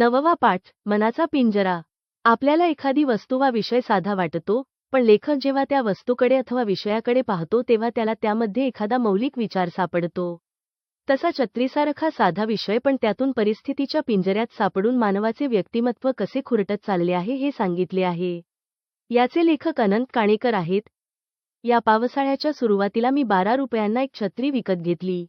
नववा पाठ मनाचा पिंजरा. आपल्याला एखादी वस्तू वा विषय साधा वाटतो पण लेखक जेव्हा त्या वस्तूकडे अथवा विषयाकडे पाहतो तेव्हा त्याला त्यामध्ये एखादा मौलिक विचार सापडतो. तसा छत्रीसारखा साधा विषय पण त्यातून परिस्थितीच्या पिंजऱ्यात सापडून मानवाचे व्यक्तिमत्व कसे खुरटत चालले आहे हे सांगितले आहे. याचे लेखक अनंत काणेकर आहेत. या पावसाळ्याच्या सुरुवातीला मी बारा रुपयांना एक छत्री विकत घेतली.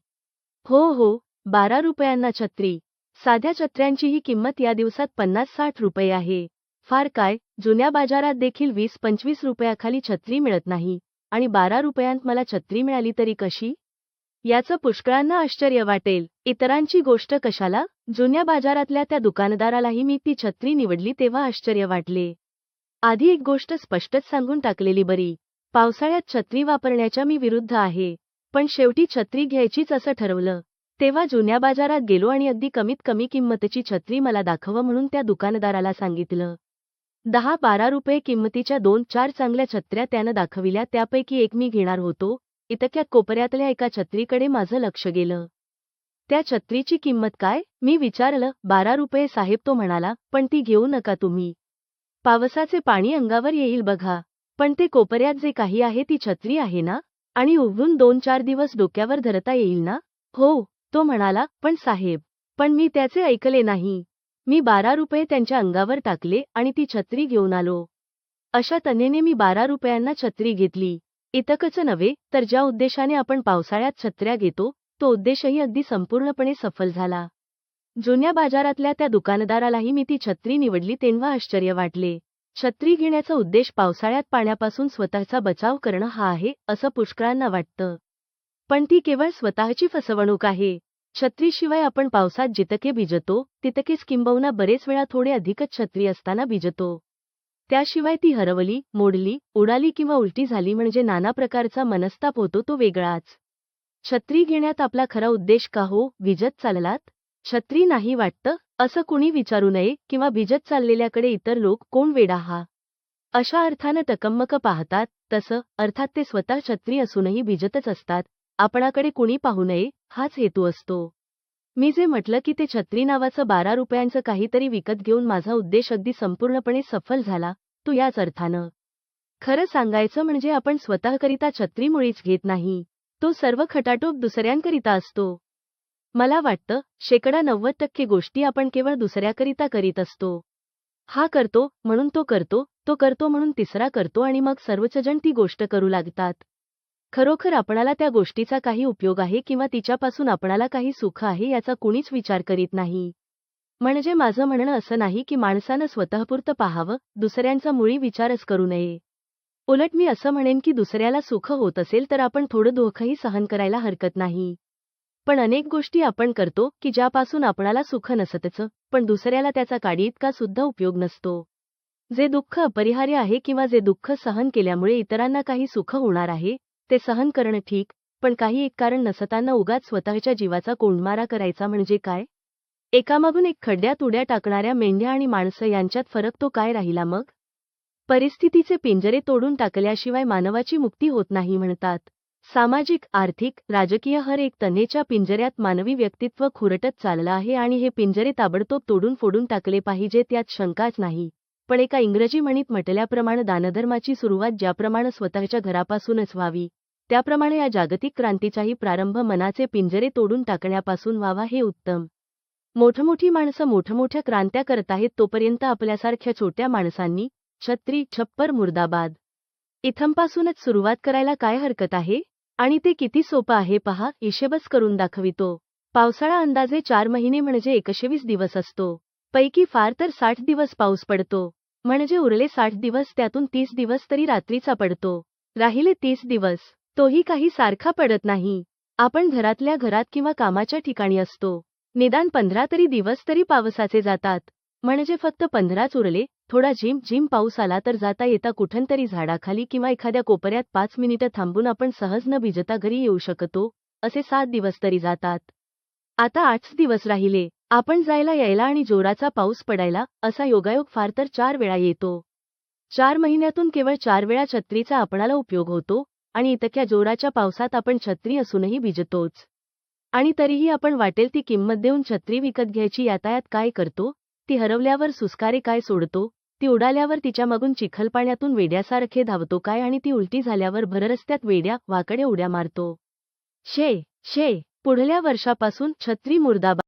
हो हो बारा रुपयांना छत्री. साध्या छत्र्यांची ही किंमत या दिवसात पन्नास साठ रुपये आहे. फार काय जुन्या बाजारात देखील वीस पंचवीस रुपयाखाली छत्री मिळत नाही. आणि बारा रुपयांत मला छत्री मिळाली तरी कशी? याचं पुष्कळांना आश्चर्य वाटेल. इतरांची गोष्ट कशाला? जुन्या बाजारातल्या त्या दुकानदारालाही मी ती छत्री निवडली तेव्हा आश्चर्य वाटले. आधी एक गोष्ट स्पष्टच सांगून टाकलेली बरी. पावसाळ्यात छत्री वापरण्याच्या मी विरुद्ध आहे. पण शेवटी छत्री घ्यायचीच असं ठरवलं. तेव्हा जुन्या बाजारात गेलो आणि अगदी कमीत कमी किंमतीची छत्री मला दाखव म्हणून त्या दुकानदाराला सांगितलं. दहा बारा रुपये किंमतीच्या दोन चार चांगल्या छत्र्या त्यानं दाखविल्या त्यापैकी एक मी घेणार होतो. इतक्यात कोपऱ्यातल्या एका छत्रीकडे माझं लक्ष गेलं. त्या छत्रीची किंमत काय? मी विचारलं. बारा रुपये साहेब तो म्हणाला पण ती घेऊ नका तुम्ही. पावसाचे पाणी अंगावर येईल बघा. पण ते कोपऱ्यात जे काही आहे ती छत्री आहे ना? आणि उघडून दोन चार दिवस डोक्यावर धरता येईल ना? हो. तो म्हणाला पण साहेब पण मी त्याचे ऐकले नाही. मी बारा रुपये त्यांच्या अंगावर टाकले आणि ती छत्री घेऊन आलो. अशा तऱ्हेने मी बारा रुपयांना छत्री घेतली. इतकच नव्हे तर ज्या उद्देशाने आपण पावसाळ्यात छत्र्या घेतो तो उद्देशही अगदी संपूर्णपणे सफल झाला. जुन्या बाजारातल्या त्या दुकानदारालाही मी ती छत्री निवडली तेव्हा आश्चर्य वाटले. छत्री घेण्याचा उद्देश पावसाळ्यात पाण्यापासून स्वतःचा बचाव करणं हा आहे असं पुष्कळांना वाटतं. पण ती केवळ स्वतःची फसवणूक आहे. छत्रीशिवाय आपण पावसात जितके भिजतो तितकेच किंबहुना बरेच वेळा थोडे अधिकच छत्री असताना भिजतो. त्याशिवाय ती हरवली मोडली उडाली किंवा उलटी झाली म्हणजे नाना प्रकारचा मनस्ताप होतो तो वेगळाच. छत्री घेण्यात आपला खरा उद्देश का हो? भिजत चाललात? छत्री नाही वाटतं? असं कुणी विचारू नये किंवा भिजत चाललेल्याकडे इतर लोक कोण वेडा हा? अशा अर्थानं टकमक पाहतात तसं अर्थात ते स्वतः छत्री असूनही भिजतच असतात आपणाकडे कुणी पाहू नये हाच हेतू असतो. मी जे म्हटलं की ते छत्री नावाचं बारा रुपयांचं काहीतरी विकत घेऊन माझा उद्देश अगदी संपूर्णपणे सफल झाला तो याच अर्थानं. खरं सांगायचं म्हणजे आपण स्वतःकरिता छत्री मुळीच घेत नाही तो सर्व खटाटोप दुसऱ्यांकरिता असतो. मला वाटतं शेकडा नव्वद टक्के गोष्टी आपण केवळ दुसऱ्याकरिता करीत असतो. हा करतो म्हणून तो करतो तो करतो म्हणून तिसरा करतो आणि मग सर्वचजण ती गोष्ट करू लागतात. खरोखर आपणाला त्या गोष्टीचा काही उपयोग आहे किंवा तिच्यापासून आपणाला काही सुख आहे याचा कुणीच विचार करीत नाही. म्हणजे माझं म्हणणं असं नाही की माणसानं स्वतःपुरतं पाहावं दुसऱ्यांचा मुळी विचारच करू नये. उलट मी असं म्हणेन की दुसऱ्याला सुख होत असेल तर आपण थोडं दुःखही सहन करायला हरकत नाही. पण अनेक गोष्टी आपण करतो की ज्यापासून आपणाला सुख नसतच पण दुसऱ्याला त्याचा काडी इतका सुद्धा उपयोग नसतो. जे दुःख अपरिहार्य आहे किंवा जे दुःख सहन केल्यामुळे इतरांना काही सुख होणार आहे ते सहन करणं ठीक पण काही एक कारण नसताना उगाच स्वतःच्या जीवाचा कोंडमारा करायचा म्हणजे काय? एकामागून एक खड्ड्यात उड्या टाकणाऱ्या मेंढ्या आणि माणसं यांच्यात फरक तो काय राहिला मग? परिस्थितीचे पिंजरे तोडून टाकल्याशिवाय मानवाची मुक्ती होत नाही म्हणतात. सामाजिक आर्थिक राजकीय हर एक तन्हेच्या पिंजऱ्यात मानवी व्यक्तित्व खुरटत चाललं आहे आणि हे पिंजरे ताबडतोब तोडून फोडून टाकले पाहिजे त्यात शंकाच नाही. पण एका इंग्रजी म्हणीत म्हटल्याप्रमाणे दानधर्माची सुरुवात ज्याप्रमाणे स्वतःच्या घरापासूनच व्हावी त्याप्रमाणे या जागतिक क्रांतीचाही प्रारंभ मनाचे पिंजरे तोडून टाकण्यापासून व्हावा हे उत्तम. मोठमोठी माणसं मोठमोठ्या क्रांत्या करत आहेत तोपर्यंत आपल्यासारख्या छोट्या माणसांनी छत्री छप्पर मुर्दाबाद. इथंपासूनच सुरुवात करायला काय हरकत आहे? आणि ते किती सोपं आहे पहा हिशेबच करून दाखवितो. पावसाळा अंदाजे चार महिने म्हणजे एकशेवीस दिवस असतो. पैकी फार तर साठ दिवस पाऊस पडतो. म्हणजे उरले साठ दिवस त्यातून तीस दिवस तरी रात्रीचा पडतो. राहिले तीस दिवस. तोही काही सारखा पडत नाही. आपण घरातल्या घरात किंवा कामाच्या ठिकाणी असतो. निदान पंधरा तरी दिवस तरी पावसाचे जातात. म्हणजे फक्त पंधराच उरले थोडा झिम झिम पाऊस आला तर जाता येता कुठंतरी झाडाखाली किंवा एखाद्या कोपऱ्यात पाच मिनिटं थांबून आपण सहज न भिजता घरी येऊ शकतो असे सात दिवस तरी जातात. आता आठच दिवस राहिले. आपण जायला यायला आणि जोराचा पाऊस पडायला असा योगायोग फार तर चार वेळा येतो. चार महिन्यातून केवळ चार वेळा छत्रीचा आपणाला उपयोग होतो आणि इतक्या जोराच्या पावसात आपण छत्री असूनही भिजतोच. आणि तरीही आपण वाटेल ती किंमत देऊन छत्री विकत घ्यायची यातायात काय करतो? ती हरवल्यावर सुस्कारे काय सोडतो? ती उडाल्यावर तिच्या मागून चिखलपाण्यातून वेड्यासारखे धावतो काय आणि ती उलटी झाल्यावर भररस्त्यात वेड्या वाकडे उड्या मारतो. शे शे पुढल्या वर्षापासून छत्री मुर्दाबाद